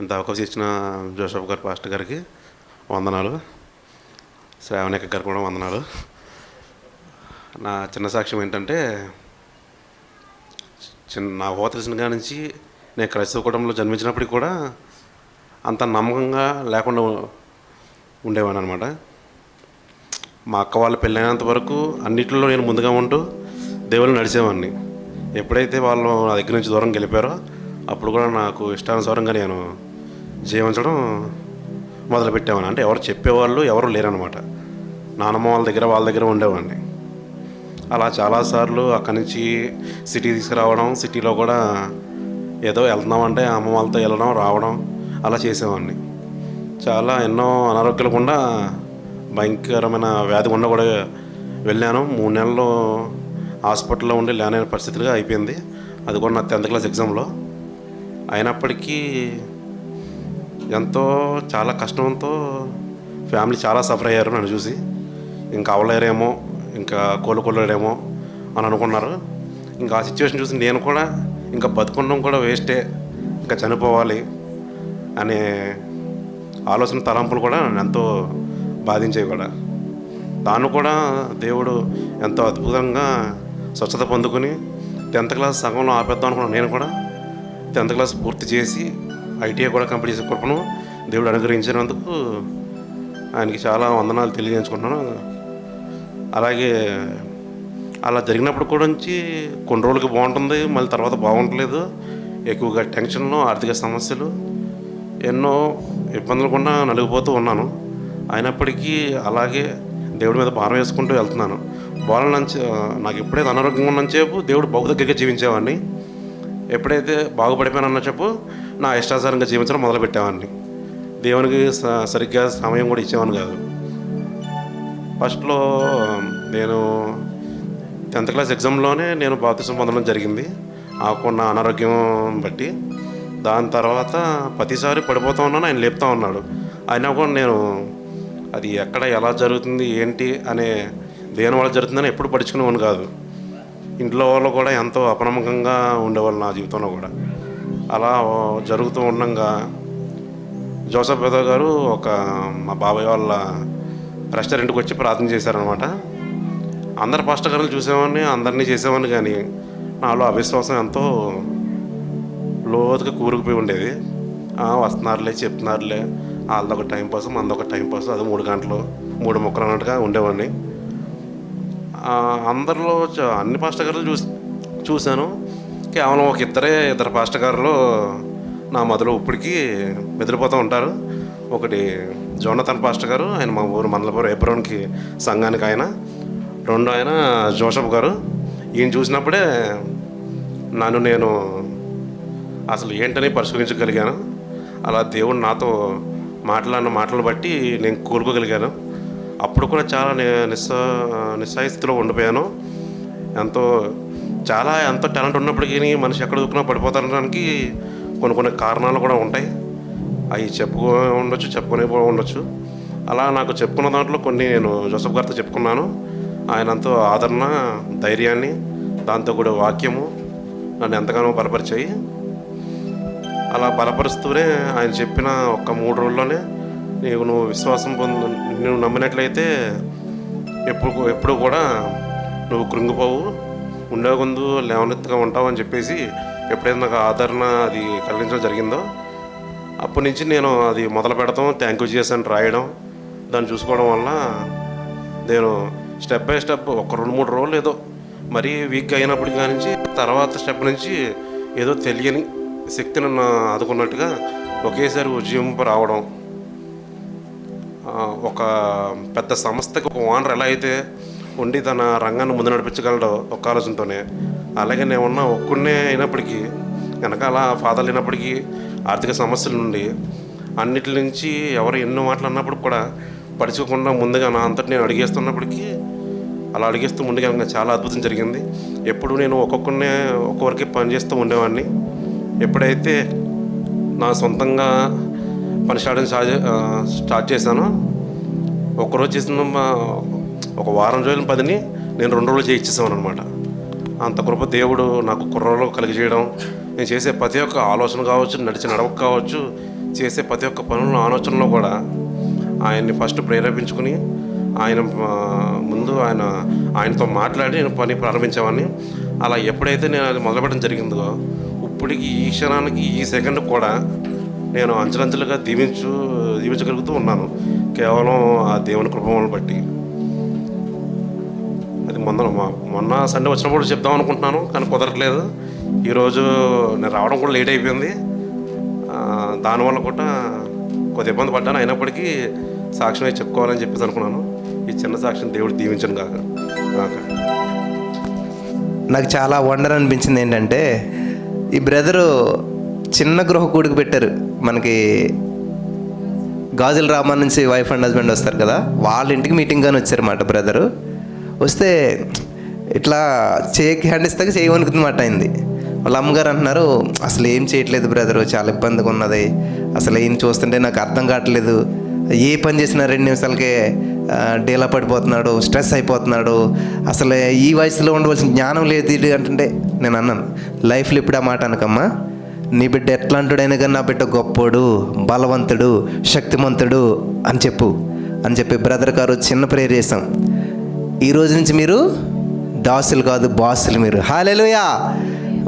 ఇంత అవకాశం ఇచ్చిన జోసఫ్ గారు పాస్టర్ గారికి వందనాలు. శ్రావణిక గారు కూడా వందనాలు. నా చిన్న సాక్ష్యం ఏంటంటే చిన్న నా ఊహ తెలిసిన కాడి నుంచి నేను క్రైస్తవ కుటుంబంలో జన్మించినప్పటికి కూడా అంత నమ్మకంగా లేకుండా ఉండేవాడు అనమాట మా అక్క వాళ్ళు పెళ్ళైనంత వరకు అన్నిటిలో నేను ముందుగా ఉంటూ దేవుళ్ళు నడిచేవాడిని. ఎప్పుడైతే వాళ్ళు నా దగ్గర నుంచి దూరం గెలిపారో అప్పుడు కూడా నాకు ఇష్టానుసారంగా నేను జీవించడం మొదలుపెట్టేవాడిని అంటే ఎవరు చెప్పేవాళ్ళు ఎవరు లేరనమాట నానమ్మ వాళ్ళ దగ్గర వాళ్ళ దగ్గర ఉండేవాడిని. అలా చాలాసార్లు అక్కడి నుంచి సిటీ తీసుకురావడం సిటీలో కూడా ఏదో వెళ్తున్నామంటే అమ్మ వాళ్ళతో వెళ్ళడం రావడం అలా చేసేవాడిని. చాలా ఎన్నో అనారోగ్యాలు గుండా భయంకరమైన వ్యాధి గుండా కూడా వెళ్ళాను. మూడు నెలలు హాస్పిటల్లో ఉండి లేనైన పరిస్థితులుగా అయిపోయింది. అది కూడా నా టెన్త్ క్లాస్ ఎగ్జామ్లో. అయినప్పటికీ ఎంతో చాలా కష్టంతో ఫ్యామిలీ చాలా సఫర్ అయ్యారు నన్ను చూసి. ఇంకా అవలేరేమో ఇంకా కోలుకోలేడేమో అని అనుకున్నారు. ఇంకా ఆ సిచ్యువేషన్ చూసి నేను కూడా ఇంకా బతుకుండడం కూడా వేస్టే ఇంకా చనిపోవాలి అనే ఆలోచన తలంపులు కూడా నన్ను ఎంతో బాధించేవి కూడా. దాన్ని కూడా దేవుడు ఎంతో అద్భుతంగా స్వచ్ఛత పొందుకుని టెన్త్ క్లాస్ సగంలో ఆపేద్దాం అనుకున్నాను నేను కూడా. టెన్త్ క్లాస్ పూర్తి చేసి ఐటీఐ కూడా కంప్లీట్ చేసే కృపను దేవుడు అనుగ్రహించినందుకు ఆయనకి చాలా వందనాలు తెలియజేసుకుంటున్నాను. అలాగే అలా జరిగినప్పుడు కూడా నుంచి కొన్ని రోజులకి బాగుంటుంది మళ్ళీ తర్వాత బాగుంటలేదు. ఎక్కువగా టెన్షన్లు ఆర్థిక సమస్యలు ఎన్నో ఇబ్బందులు కూడా నలిగిపోతూ ఉన్నాను. అయినప్పటికీ అలాగే దేవుడి మీద భారం వేసుకుంటూ వెళ్తున్నాను. బాగున్నంచే నాకు ఎప్పుడైతే అనారోగ్యంగా ఉన్నంతసేపు దేవుడు బహు దగ్గరగా జీవించేవాడిని ఎప్పుడైతే బాగుపడిపోయానన్న చెప్పు నా ఇష్టాచారంగా జీవించడం మొదలుపెట్టేవాడిని. దేవునికి స- సరిగ్గా సమయం కూడా ఇచ్చేవాడిని కాదు. ఫస్ట్లో నేను టెన్త్ క్లాస్ ఎగ్జామ్లోనే నేను బాప్తిసం పొందడం జరిగింది. ఆకున్న అనారోగ్యం బట్టి. దాని తర్వాత ప్రతిసారి పడిపోతూ ఉన్నాను ఆయన లేపుతూ ఉన్నాడు. అయినా కూడా నేను అది ఎక్కడ ఎలా జరుగుతుంది ఏంటి అనే దేని వల్ల జరుగుతుందని ఎప్పుడు పడుచుకునేవాడిని కాదు. ఇంట్లో వాళ్ళు కూడా ఎంతో అపనమ్మకంగా ఉండేవాళ్ళు నా జీవితంలో కూడా. అలా జరుగుతూ ఉండగా జోసఫ్ పెద్ద గారు ఒక మా బాబాయ్ వాళ్ళ రెస్టారెంట్కి వచ్చి ప్రార్థన చేశారనమాట. అందరు పాస్టర్ చూసేవాడిని అందరినీ చేసేవాడిని కానీ నాలో అవిశ్వాసం ఎంతో లోతుగా కూరుకుపోయి ఉండేది. వస్తున్నారులే చెప్తున్నారులే వాళ్ళదొక టైం పాస్ మనదొక టైం పాస్ అది మూడు గంటలు మూడు మొక్కలు అన్నట్టుగా ఉండేవాడిని. అందరిలో అన్ని పాస్టర్ చూసి చూశాను. కేవలం ఒక ఇద్దరే ఇద్దరు పాస్టర్ గారులు నా మొదలు ఇప్పటికీ మెదిలిపోతూ ఉంటారు. ఒకటి జోనతన్ పాస్టర్ గారు ఆయన మా ఊరు మందలపురం ఎబ్రోన్కి సంఘానికి ఆయన. రెండు ఆయన జోసఫ్ గారు. ఈయన చూసినప్పుడే నన్ను నేను అసలు ఏంటని పరిశీలించగలిగాను అలా దేవుడు నాతో మాట్లాడిన మాటలు బట్టి నేను కోలుకోగలిగాను. అప్పుడు కూడా చాలా నిస్సా నిస్స స్థితిలో ఉండిపోయాను. ఎంతో చాలా ఎంతో టాలెంట్ ఉన్నప్పటికీ మనిషి ఎక్కడ దూకున్నా పడిపోతానికి కొన్ని కొన్ని కారణాలు కూడా ఉంటాయి. అవి చెప్పుకో ఉండొచ్చు చెప్పుకునే ఉండొచ్చు. అలా నాకు చెప్పుకున్న దాంట్లో కొన్ని నేను జోసఫ్ గారితో చెప్పుకున్నాను. ఆయనంతో ఆదరణ ధైర్యాన్ని దాంతో కూడా వాక్యము నన్ను ఎంతగానో బలపరిచాయి. అలా బలపరుస్తూనే ఆయన చెప్పిన ఒక్క మూడు రోజుల్లోనే నీవు నువ్వు విశ్వాసం పొందు నువ్వు నమ్మినట్లయితే ఎప్పుడు ఎప్పుడు కూడా నువ్వు కృంగిపోవు. ఉండే ముందు లేవనెత్తుగా ఉంటావు అని చెప్పేసి ఎప్పుడైతే నాకు ఆదరణ అది కలిగించడం జరిగిందో అప్పటి నుంచి నేను అది మొదలు పెడతాం థ్యాంక్ యూ చేసాను రాయడం దాన్ని చూసుకోవడం వల్ల నేను స్టెప్ బై స్టెప్ ఒక రెండు మూడు రోజులు ఏదో మరీ వీక్ అయినప్పటి నుంచి తర్వాత స్టెప్ నుంచి ఏదో తెలియని శక్తి నన్ను ఆదుకున్నట్టుగా ఒకేసారి ఉద్యమింపు రావడం ఒక పెద్ద సంస్థకి ఒక ఓనర్ ఎలా అయితే ఉండి తన రంగాన్ని ముందు నడిపించగలడో ఒక ఆలోచనతోనే. అలాగే నేను ఉన్న ఒక్కడినే అయినప్పటికీ వెనకాల ఫాదర్ లేనప్పటికీ ఆర్థిక సమస్యల నుండి అన్నిటి నుంచి ఎవరు ఎన్నో మాటలు అన్నప్పుడు కూడా పడుచుకోకుండా ముందుగా నా అంతటి నేను అడిగేస్తున్నప్పటికీ అలా అడిగేస్తూ ముందుగా ఇంకా చాలా అద్భుతం జరిగింది. ఎప్పుడు నేను ఒక్కొక్కనే ఒక్కొక్కరికి పని చేస్తూ ఉండేవాడిని. ఎప్పుడైతే నా సొంతంగా పని స్టార్ట్ స్టార్ట్ చేశానో ఒకరోజు చేసిన మా- ఒక వారం రోజుల పదిని నేను రెండు రోజులు చేయించేసాను అనమాట అంత కృప దేవుడు నాకు కుర్రలో కలిగి చేయడం నేను చేసే ప్రతి ఒక్క ఆలోచన కావచ్చు నడిచి నడవక కావచ్చు చేసే ప్రతి ఒక్క పనుల ఆలోచనలో కూడా ఆయన్ని ఫస్ట్ ప్రేరేపించుకుని ఆయన ముందు ఆయన ఆయనతో మాట్లాడి నేను పని ప్రారంభించామని అలా ఎప్పుడైతే నేను అది మొదలుపెట్టడం జరిగిందో ఇప్పటికి ఈ క్షణానికి ఈ సెకండ్ కూడా నేను అంచెలంచెలుగా దీవించు దీవించగలుగుతూ ఉన్నాను. కేవలం ఆ దేవుని కృపములను బట్టి. అది మొన్న సండే వచ్చినప్పుడు చెప్దాం అనుకుంటున్నాను కానీ కుదరట్లేదు. ఈరోజు నేను రావడం కూడా లేట్ అయిపోయింది. దానివల్ల కూడా కొద్ది ఇబ్బంది పడ్డాను. అయినప్పటికీ సాక్ష్యం చెప్పుకోవాలని చెప్పేసి అనుకున్నాను. ఈ చిన్న సాక్ష్యం దేవుడు దీవించను కాక నాకు చాలా వండర్ అనిపించింది ఏంటంటే ఈ బ్రదరు చిన్న గృహ కూడికి పెట్టారు. మనకి గాజుల రామన్ నుంచి వైఫ్ అండ్ హస్బెండ్ వస్తారు కదా వాళ్ళ ఇంటికి మీటింగ్ కానీ వచ్చారన్నమాట బ్రదరు. వస్తే ఇట్లా చేయకి హ్యాండ్ ఇస్తాక చేయి వణుకుతుందన్నమాట అయింది. వాళ్ళ అమ్మగారు అంటున్నారు అసలు ఏం చేయట్లేదు బ్రదరు చాలా ఇబ్బందిగా ఉన్నది. అసలు ఏం చూస్తుంటే నాకు అర్థం కావట్లేదు. ఏ పని చేసినా రెండు నిమిషాలకే డేలా డీలా పడిపోతున్నాడు స్ట్రెస్ అయిపోతున్నాడు. అసలు ఈ వయసులో ఉండవలసిన జ్ఞానం లేదు ఇది అంటుంటే నేను అన్నాను లైఫ్లో ఇప్పుడు ఆ మాట అనకమ్మా. నీ బిడ్డ ఎట్లాంటిడైనా కానీ నా బిడ్డ గొప్పోడు బలవంతుడు శక్తిమంతుడు అని చెప్పు. అని చెప్పి బ్రదర్ గారు చిన్న ప్రేయర్ చేశాం. ఈ రోజు నుంచి మీరు దాసులు కాదు బాసులు మీరు. హాలేలుయా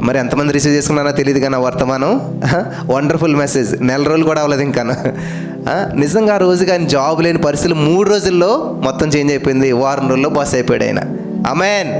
మరి ఎంతమంది రిసీవ్ చేసుకున్నారో తెలియదు కానీ వర్తమానం. వండర్ఫుల్ మెసేజ్ నెల రోజులు కూడా అవ్వలేదు ఇంకా. నిజంగా ఆ రోజు కానీ జాబ్ లేని పరిస్థితులు మూడు రోజుల్లో మొత్తం చేంజ్ అయిపోయింది. వారం రోజుల్లో బాస్ అయిపోయాడు ఆయన. అమెన్